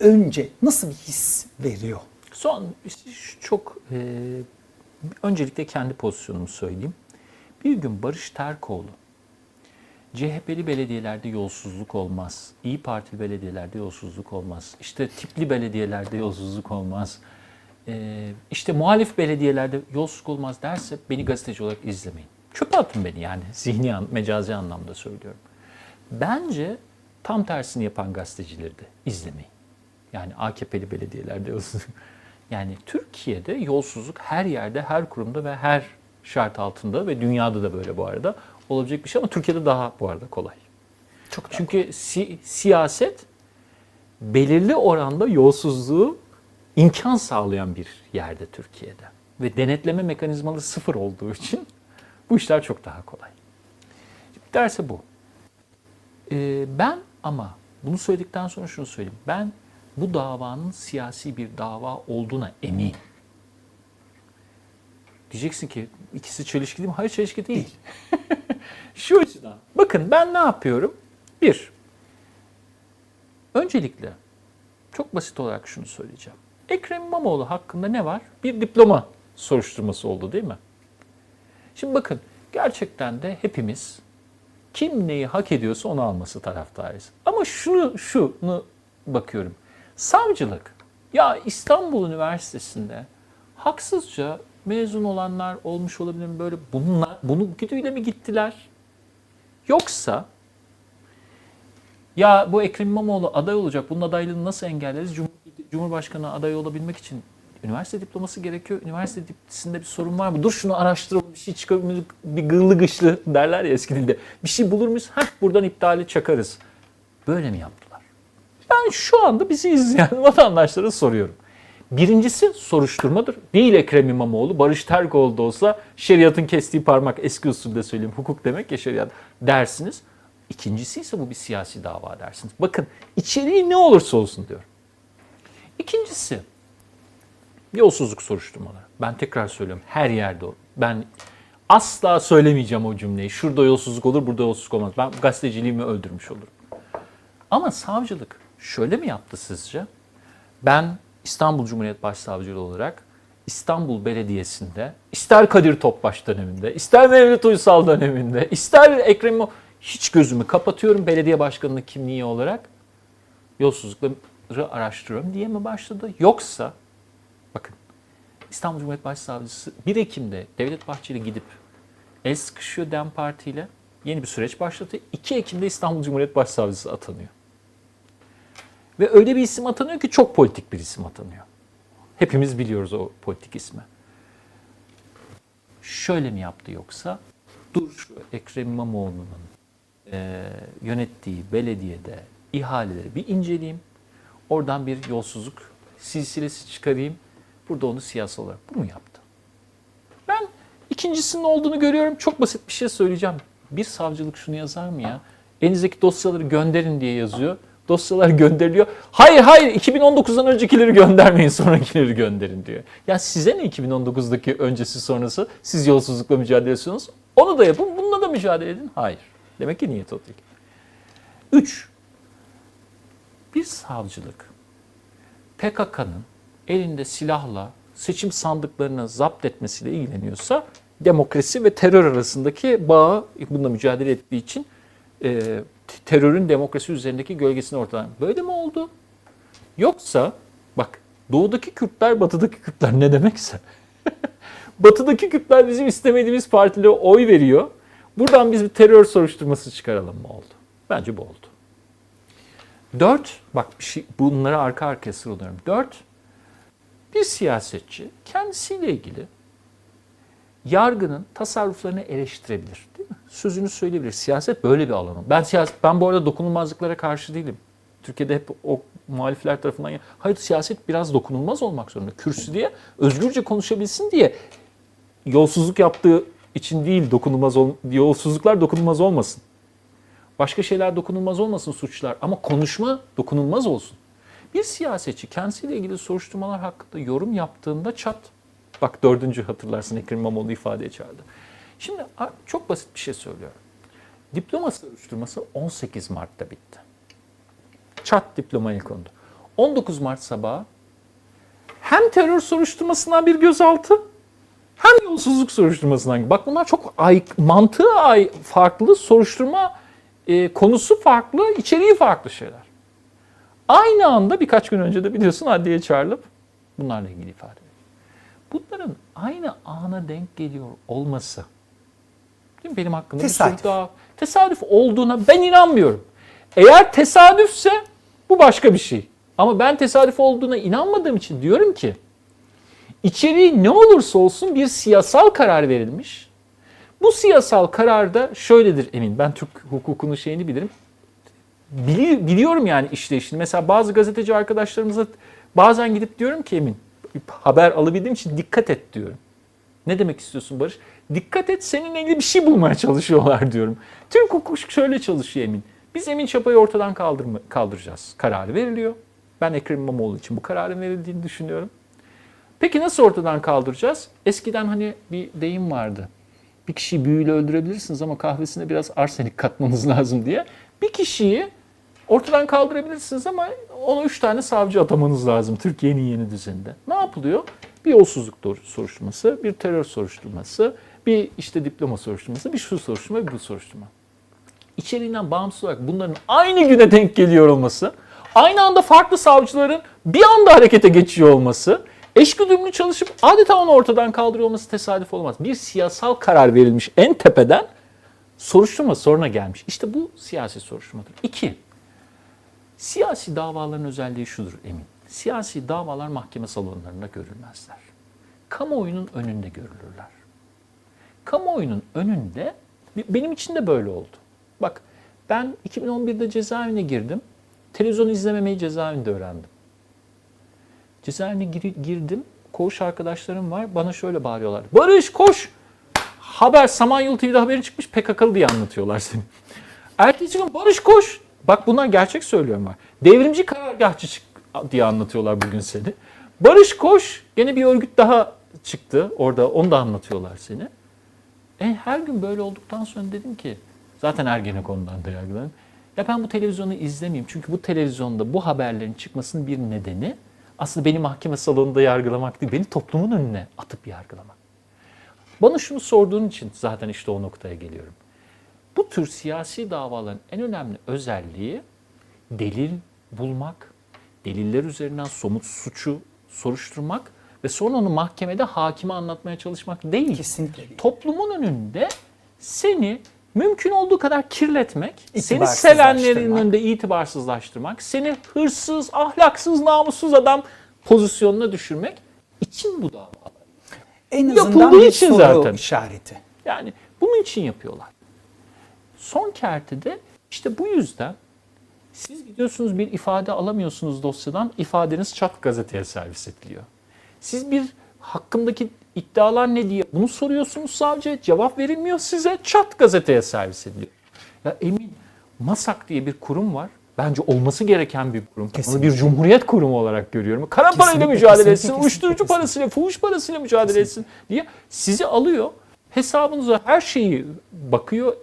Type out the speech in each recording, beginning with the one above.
önce nasıl bir his veriyor? Son çok e, öncelikle kendi pozisyonumu söyleyeyim. Bir gün Barış Terkoğlu CHP'li belediyelerde yolsuzluk olmaz. İyi Partili belediyelerde yolsuzluk olmaz. İşte tipli belediyelerde yolsuzluk olmaz. Ee, işte muhalif belediyelerde yolsuzluk olmaz derse beni gazeteci olarak izlemeyin. Çöpe atın beni yani zihni, an, mecazi anlamda söylüyorum. Bence tam tersini yapan gazetecileri de izlemeyin. Yani AKP'li belediyelerde yolsuzluk. Yani Türkiye'de yolsuzluk her yerde, her kurumda ve her şart altında ve dünyada da böyle bu arada olabilecek bir şey ama Türkiye'de daha bu arada kolay. Çok Çünkü si- siyaset belirli oranda yolsuzluğu imkan sağlayan bir yerde Türkiye'de. Ve denetleme mekanizmaları sıfır olduğu için bu işler çok daha kolay. Derse bu. Ee, ben ama bunu söyledikten sonra şunu söyleyeyim. Ben bu davanın siyasi bir dava olduğuna eminim. Diyeceksin ki ikisi çelişkili mi? Hayır çelişki değil. Şu açıdan. Bakın ben ne yapıyorum? Bir, öncelikle çok basit olarak şunu söyleyeceğim. Ekrem İmamoğlu hakkında ne var? Bir diploma soruşturması oldu değil mi? Şimdi bakın gerçekten de hepimiz kim neyi hak ediyorsa onu alması taraftarıyız. Ama şunu şunu bakıyorum. Savcılık ya İstanbul Üniversitesi'nde haksızca mezun olanlar olmuş olabilir mi böyle bunlar bunu güdüyle mi gittiler? Yoksa ya bu Ekrem İmamoğlu aday olacak. Bunun adaylığını nasıl engelleriz? Cum- Cumhurbaşkanı aday olabilmek için üniversite diploması gerekiyor. Üniversite diplomasında bir sorun var mı? Dur şunu araştıralım. Bir şey çıkabilir. Bir gırlı gışlı derler ya eski dilde. Bir şey bulur muyuz? Heh buradan iptali çakarız. Böyle mi yaptılar? Ben şu anda bizi izleyen vatandaşlara soruyorum. Birincisi soruşturmadır. Değil Ekrem İmamoğlu, Barış Terkoğlu da olsa şeriatın kestiği parmak eski usulde söyleyeyim. Hukuk demek ya şeriat dersiniz. İkincisi ise bu bir siyasi dava dersiniz. Bakın içeriği ne olursa olsun diyor. İkincisi yolsuzluk soruşturmaları. Ben tekrar söylüyorum her yerde o. Ben asla söylemeyeceğim o cümleyi. Şurada yolsuzluk olur, burada yolsuzluk olmaz. Ben gazeteciliğimi öldürmüş olurum. Ama savcılık şöyle mi yaptı sizce? Ben İstanbul Cumhuriyet Başsavcılığı olarak İstanbul Belediyesi'nde ister Kadir Topbaş döneminde, ister Mevlüt Uysal döneminde, ister Ekrem İmamoğlu hiç gözümü kapatıyorum belediye başkanlığı kimliği olarak yolsuzlukları araştırıyorum diye mi başladı? Yoksa bakın İstanbul Cumhuriyet Başsavcısı 1 Ekim'de Devlet Bahçeli gidip el sıkışıyor DEM Parti ile yeni bir süreç başlatıyor. 2 Ekim'de İstanbul Cumhuriyet Başsavcısı atanıyor. Ve öyle bir isim atanıyor ki çok politik bir isim atanıyor. Hepimiz biliyoruz o politik ismi. Şöyle mi yaptı yoksa? Dur şu Ekrem İmamoğlu'nun e, yönettiği belediyede ihaleleri bir inceleyeyim. Oradan bir yolsuzluk silsilesi çıkarayım. Burada onu siyasi olarak bu mu yaptı? Ben ikincisinin olduğunu görüyorum. Çok basit bir şey söyleyeceğim. Bir savcılık şunu yazar mı ya? Elinizdeki dosyaları gönderin diye yazıyor. Dosyalar gönderiliyor. Hayır hayır 2019'dan öncekileri göndermeyin sonrakileri gönderin diyor. Ya size ne 2019'daki öncesi sonrası? Siz yolsuzlukla mücadele ediyorsunuz. Onu da yapın bununla da mücadele edin. Hayır. Demek ki niyet o değil. Üç. Bir savcılık PKK'nın elinde silahla seçim sandıklarını zapt etmesiyle ilgileniyorsa demokrasi ve terör arasındaki bağı bununla mücadele ettiği için e, terörün demokrasi üzerindeki gölgesini ortadan. Böyle mi oldu? Yoksa bak doğudaki Kürtler batıdaki Kürtler ne demekse batıdaki Kürtler bizim istemediğimiz partilere oy veriyor. Buradan biz bir terör soruşturması çıkaralım mı oldu? Bence bu oldu. Dört, bak bir şey, bunları arka arkaya sıralıyorum. Dört, bir siyasetçi kendisiyle ilgili yargının tasarruflarını eleştirebilir. Değil mi? Sözünü söyleyebilir. Siyaset böyle bir alan. Ben siyaset, ben bu arada dokunulmazlıklara karşı değilim. Türkiye'de hep o muhalifler tarafından ya- hayır siyaset biraz dokunulmaz olmak zorunda. Kürsü diye özgürce konuşabilsin diye yolsuzluk yaptığı için değil dokunulmaz ol, yolsuzluklar dokunulmaz olmasın. Başka şeyler dokunulmaz olmasın suçlar ama konuşma dokunulmaz olsun. Bir siyasetçi kendisiyle ilgili soruşturmalar hakkında yorum yaptığında çat. Bak dördüncü hatırlarsın Ekrem İmamoğlu ifadeye çağırdı. Şimdi çok basit bir şey söylüyorum. Diploma soruşturması 18 Mart'ta bitti. Çat diplomaya kondu. 19 Mart sabahı hem terör soruşturmasından bir gözaltı hem yolsuzluk soruşturmasından. Bak bunlar çok ay, mantığı ay, farklı, soruşturma e, konusu farklı, içeriği farklı şeyler. Aynı anda birkaç gün önce de biliyorsun adliyeye çağrılıp bunlarla ilgili ifade. Bunların aynı ana denk geliyor olması değil mi? benim hakkımda bir Tesadüf. sürü daha tesadüf olduğuna ben inanmıyorum. Eğer tesadüfse bu başka bir şey. Ama ben tesadüf olduğuna inanmadığım için diyorum ki içeriği ne olursa olsun bir siyasal karar verilmiş. Bu siyasal kararda şöyledir emin. Ben Türk hukukunun şeyini bilirim. Bili- biliyorum yani işleyişini. Mesela bazı gazeteci arkadaşlarımıza bazen gidip diyorum ki emin haber alabildiğim için dikkat et diyorum. Ne demek istiyorsun Barış? Dikkat et seninle ilgili bir şey bulmaya çalışıyorlar diyorum. Türk hukuku şöyle çalışıyor Emin. Biz Emin Çapa'yı ortadan kaldırma, kaldıracağız. Kararı veriliyor. Ben Ekrem İmamoğlu için bu kararın verildiğini düşünüyorum. Peki nasıl ortadan kaldıracağız? Eskiden hani bir deyim vardı. Bir kişiyi büyüyle öldürebilirsiniz ama kahvesine biraz arsenik katmanız lazım diye. Bir kişiyi ortadan kaldırabilirsiniz ama ona üç tane savcı atamanız lazım Türkiye'nin yeni düzeninde. Ne yapılıyor? Bir yolsuzluk soruşturması, bir terör soruşturması, bir işte diploma soruşturması, bir şu soruşturma, bir bu soruşturma. İçeriğinden bağımsız olarak bunların aynı güne denk geliyor olması, aynı anda farklı savcıların bir anda harekete geçiyor olması, eşgüdümlü çalışıp adeta onu ortadan kaldırıyor olması tesadüf olmaz. Bir siyasal karar verilmiş en tepeden soruşturma sonra gelmiş. İşte bu siyasi soruşturmadır. İki, siyasi davaların özelliği şudur emin. Siyasi davalar mahkeme salonlarında görülmezler. Kamuoyunun önünde görülürler. Kamuoyunun önünde benim için de böyle oldu. Bak ben 2011'de cezaevine girdim. Televizyon izlememeyi cezaevinde öğrendim. Cezaevine gir- girdim. Koğuş arkadaşlarım var. Bana şöyle bağırıyorlar. Barış koş! Haber Samanyolu TV'de haberin çıkmış PKK'lı diye anlatıyorlar seni. Ertesi gün Barış koş! Bak bunlar gerçek söylüyorum var. Devrimci karargahçı çık diye anlatıyorlar bugün seni. Barış koş! Gene bir örgüt daha çıktı orada onu da anlatıyorlar seni. E, her gün böyle olduktan sonra dedim ki zaten Ergenekon'dan da yargılandım. Ya ben bu televizyonu izlemeyeyim. Çünkü bu televizyonda bu haberlerin çıkmasının bir nedeni aslında beni mahkeme salonunda yargılamak değil, beni toplumun önüne atıp yargılamak. Bana şunu sorduğun için zaten işte o noktaya geliyorum. Bu tür siyasi davaların en önemli özelliği delil bulmak, deliller üzerinden somut suçu soruşturmak ve sonra onu mahkemede hakime anlatmaya çalışmak değil. Kesinlikle değil. Toplumun önünde seni mümkün olduğu kadar kirletmek, seni sevenlerin önünde itibarsızlaştırmak, seni hırsız, ahlaksız, namussuz adam pozisyonuna düşürmek için bu dava. En azından Yapıldığı bir için soru zaten. işareti. Yani bunun için yapıyorlar. Son kertede işte bu yüzden siz gidiyorsunuz bir ifade alamıyorsunuz dosyadan, ifadeniz çat gazeteye servis ediliyor. Siz bir hakkındaki iddialar ne diye bunu soruyorsunuz savcıya, cevap verilmiyor size, çat gazeteye servis ediliyor. Ya emin, MASAK diye bir kurum var. Bence olması gereken bir kurum. Onu Kesinlikle. bir cumhuriyet kurumu olarak görüyorum. Kara parayla Kesinlikle, mücadele kesinlikle, etsin, kesinlikle, uyuşturucu kesinlikle. parasıyla, fuhuş parasıyla mücadele etsin diye sizi alıyor. Hesabınıza her şeyi bakıyor.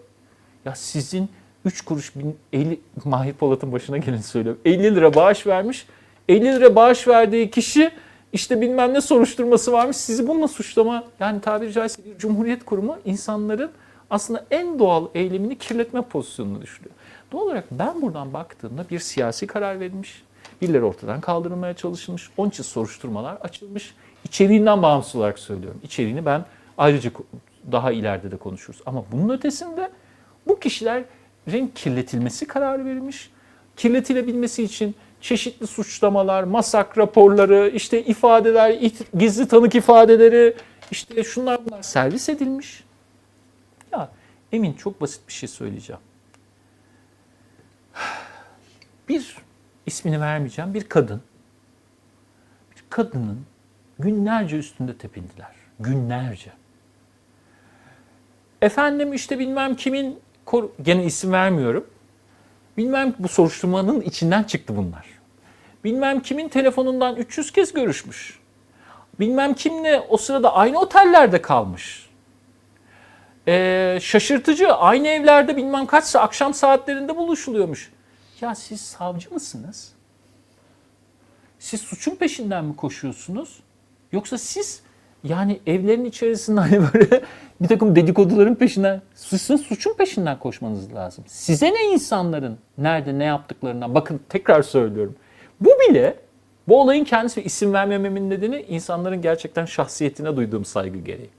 Ya sizin 3 kuruş bin, 50, Mahir Polat'ın başına geleni söylüyorum. 50 lira bağış vermiş. 50 lira bağış verdiği kişi işte bilmem ne soruşturması varmış. Sizi bununla suçlama yani tabiri caizse bir cumhuriyet kurumu insanların aslında en doğal eylemini kirletme pozisyonuna düşürüyor. Doğal olarak ben buradan baktığımda bir siyasi karar verilmiş. Birileri ortadan kaldırılmaya çalışılmış. Onun için soruşturmalar açılmış. İçeriğinden bağımsız olarak söylüyorum. İçeriğini ben ayrıca daha ileride de konuşuruz. Ama bunun ötesinde bu kişilerin kirletilmesi kararı verilmiş. Kirletilebilmesi için çeşitli suçlamalar, masak raporları, işte ifadeler, gizli tanık ifadeleri, işte şunlar bunlar servis edilmiş. Ya Emin çok basit bir şey söyleyeceğim. Bir ismini vermeyeceğim bir kadın. Bir kadının günlerce üstünde tepindiler. Günlerce. Efendim işte bilmem kimin kor- gene isim vermiyorum. Bilmem bu soruşturmanın içinden çıktı bunlar. Bilmem kimin telefonundan 300 kez görüşmüş. Bilmem kimle o sırada aynı otellerde kalmış. Ee, şaşırtıcı aynı evlerde bilmem kaç sa- akşam saatlerinde buluşuluyormuş. Ya siz savcı mısınız? siz suçun peşinden mi koşuyorsunuz? Yoksa siz yani evlerin içerisinde hani böyle bir takım dedikoduların peşinden, sizin suçun peşinden koşmanız lazım. Size ne insanların nerede ne yaptıklarından bakın tekrar söylüyorum. Bu bile bu olayın kendisi isim vermememin nedeni insanların gerçekten şahsiyetine duyduğum saygı gereği.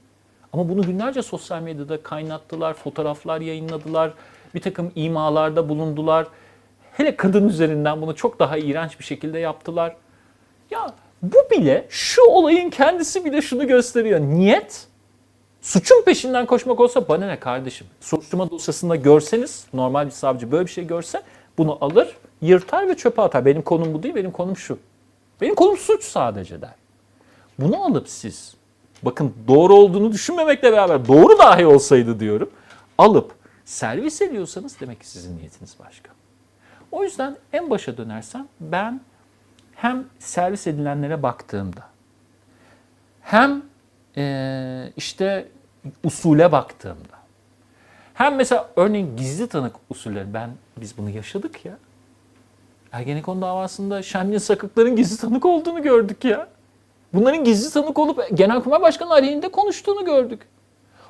Ama bunu günlerce sosyal medyada kaynattılar, fotoğraflar yayınladılar, bir takım imalarda bulundular. Hele kadın üzerinden bunu çok daha iğrenç bir şekilde yaptılar. Ya bu bile, şu olayın kendisi bile şunu gösteriyor. Niyet, suçun peşinden koşmak olsa bana ne kardeşim? Soruşturma dosyasında görseniz, normal bir savcı böyle bir şey görse bunu alır, yırtar ve çöpe atar. Benim konum bu değil, benim konum şu. Benim konum suç sadece der. Bunu alıp siz, bakın doğru olduğunu düşünmemekle beraber doğru dahi olsaydı diyorum, alıp servis ediyorsanız demek ki sizin niyetiniz başka. O yüzden en başa dönersem ben hem servis edilenlere baktığımda hem eee, işte usule baktığımda hem mesela örneğin gizli tanık usulleri ben biz bunu yaşadık ya. Ergenekon davasında Şemli Sakıkların gizli tanık olduğunu gördük ya. Bunların gizli tanık olup Genelkurmay Başkanı aleyhinde konuştuğunu gördük.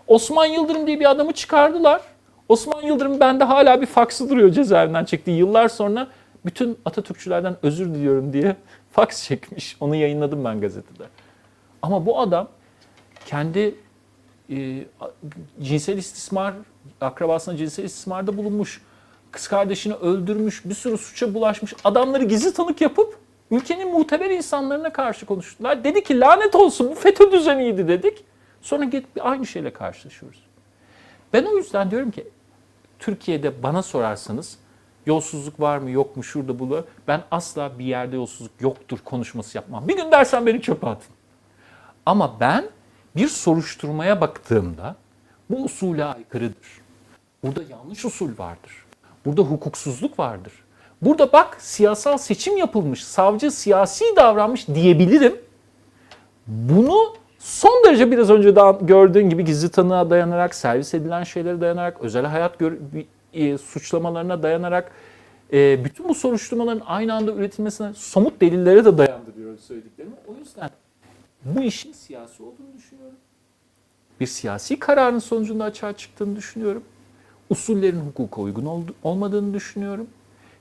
Osman Yıldırım diye bir adamı çıkardılar. Osman Yıldırım bende hala bir faksı duruyor cezaevinden çektiği yıllar sonra bütün Atatürkçülerden özür diliyorum diye faks çekmiş. Onu yayınladım ben gazetede. Ama bu adam kendi e, cinsel istismar, akrabasına cinsel istismarda bulunmuş, kız kardeşini öldürmüş, bir sürü suça bulaşmış adamları gizli tanık yapıp ülkenin muteber insanlarına karşı konuştular. Dedi ki lanet olsun bu FETÖ düzeniydi dedik. Sonra gidip aynı şeyle karşılaşıyoruz. Ben o yüzden diyorum ki Türkiye'de bana sorarsanız yolsuzluk var mı yok mu şurada bunu ben asla bir yerde yolsuzluk yoktur konuşması yapmam. Bir gün dersen beni çöpe atın. Ama ben bir soruşturmaya baktığımda bu usule aykırıdır. Burada yanlış usul vardır. Burada hukuksuzluk vardır. Burada bak siyasal seçim yapılmış, savcı siyasi davranmış diyebilirim. Bunu son derece biraz önce gördüğün gibi gizli tanığa dayanarak, servis edilen şeylere dayanarak, özel hayat e, suçlamalarına dayanarak, e, bütün bu soruşturmaların aynı anda üretilmesine somut delillere de dayandırıyorum söylediklerimi. O yüzden bu işin siyasi olduğunu düşünüyorum. Bir siyasi kararın sonucunda açığa çıktığını düşünüyorum. Usullerin hukuka uygun oldu- olmadığını düşünüyorum.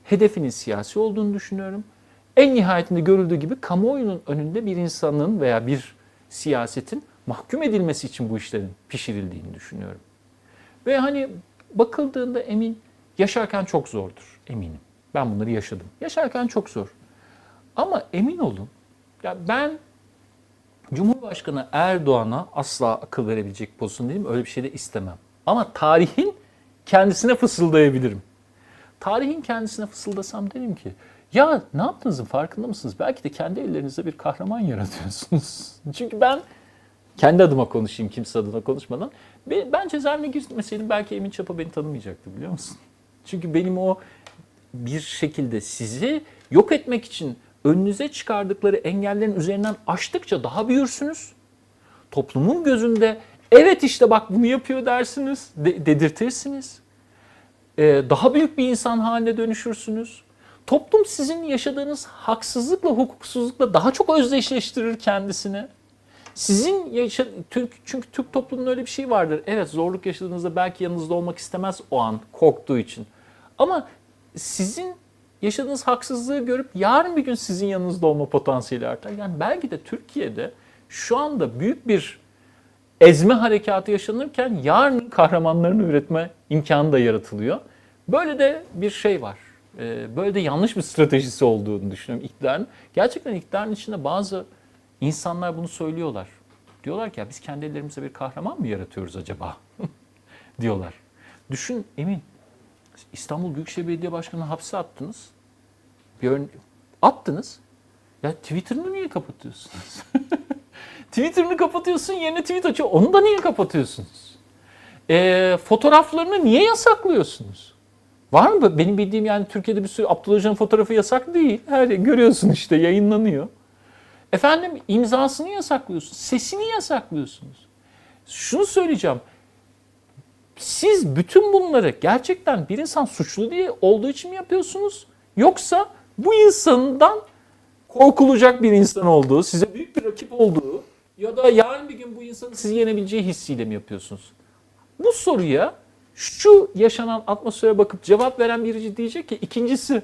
Hedefinin siyasi olduğunu düşünüyorum. En nihayetinde görüldüğü gibi kamuoyunun önünde bir insanın veya bir siyasetin mahkum edilmesi için bu işlerin pişirildiğini düşünüyorum. Ve hani bakıldığında emin yaşarken çok zordur eminim. Ben bunları yaşadım. Yaşarken çok zor. Ama emin olun ya ben Cumhurbaşkanı Erdoğan'a asla akıl verebilecek pozisyon değilim. Öyle bir şey de istemem. Ama tarihin kendisine fısıldayabilirim. Tarihin kendisine fısıldasam derim ki ya ne yaptığınızın farkında mısınız? Belki de kendi ellerinizde bir kahraman yaratıyorsunuz. Çünkü ben kendi adıma konuşayım kimse adına konuşmadan. Ben cezaevine girmeseydim belki Emin Çapa beni tanımayacaktı biliyor musun? Çünkü benim o bir şekilde sizi yok etmek için önünüze çıkardıkları engellerin üzerinden aştıkça daha büyürsünüz. Toplumun gözünde evet işte bak bunu yapıyor dersiniz, de- dedirtirsiniz. Ee, daha büyük bir insan haline dönüşürsünüz. Toplum sizin yaşadığınız haksızlıkla, hukuksuzlukla daha çok özdeşleştirir kendisini. Sizin yaşa Türk çünkü Türk toplumunun öyle bir şey vardır. Evet zorluk yaşadığınızda belki yanınızda olmak istemez o an korktuğu için. Ama sizin yaşadığınız haksızlığı görüp yarın bir gün sizin yanınızda olma potansiyeli artar. Yani belki de Türkiye'de şu anda büyük bir ezme harekatı yaşanırken yarın kahramanlarını üretme imkanı da yaratılıyor. Böyle de bir şey var. Ee, Böyle de yanlış bir stratejisi olduğunu düşünüyorum iktidarın. Gerçekten iktidarın içinde bazı insanlar bunu söylüyorlar. Diyorlar ki ya biz kendi ellerimizle bir kahraman mı yaratıyoruz acaba? diyorlar. Düşün Emin. İstanbul Büyükşehir Belediye Başkanı'nı hapse attınız. Bir ön- attınız. Ya Twitter'ını niye kapatıyorsunuz? Twitter'ını kapatıyorsun yerine tweet açıyor. Onu da niye kapatıyorsunuz? Ee, fotoğraflarını niye yasaklıyorsunuz? Var mı? Benim bildiğim yani Türkiye'de bir sürü Abdullah Öcalan fotoğrafı yasak değil. Her görüyorsun işte yayınlanıyor. Efendim imzasını yasaklıyorsunuz. Sesini yasaklıyorsunuz. Şunu söyleyeceğim. Siz bütün bunları gerçekten bir insan suçlu diye olduğu için mi yapıyorsunuz? Yoksa bu insandan korkulacak bir insan olduğu, size büyük bir rakip olduğu ya da yarın bir gün bu insanın sizi yenebileceği hissiyle mi yapıyorsunuz? Bu soruya şu yaşanan atmosfere bakıp cevap veren biri diyecek ki ikincisi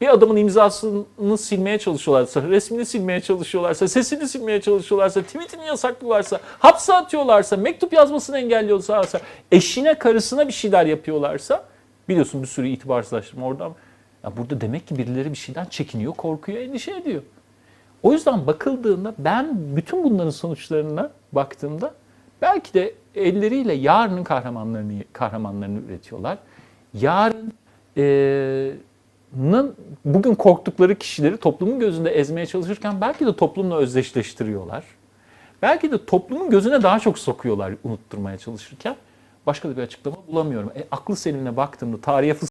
bir adamın imzasını silmeye çalışıyorlarsa, resmini silmeye çalışıyorlarsa, sesini silmeye çalışıyorlarsa, tweetini yasaklıyorlarsa, hapse atıyorlarsa, mektup yazmasını engelliyorlarsa, eşine, karısına bir şeyler yapıyorlarsa biliyorsun bir sürü itibarsızlaştırma oradan. Ya burada demek ki birileri bir şeyden çekiniyor, korkuyor, endişe ediyor. O yüzden bakıldığında ben bütün bunların sonuçlarına baktığımda belki de elleriyle yarının kahramanlarını kahramanlarını üretiyorlar. Yarın nın bugün korktukları kişileri toplumun gözünde ezmeye çalışırken belki de toplumla özdeşleştiriyorlar. Belki de toplumun gözüne daha çok sokuyorlar unutturmaya çalışırken. Başka da bir açıklama bulamıyorum. E, aklı selimine baktığımda tarihe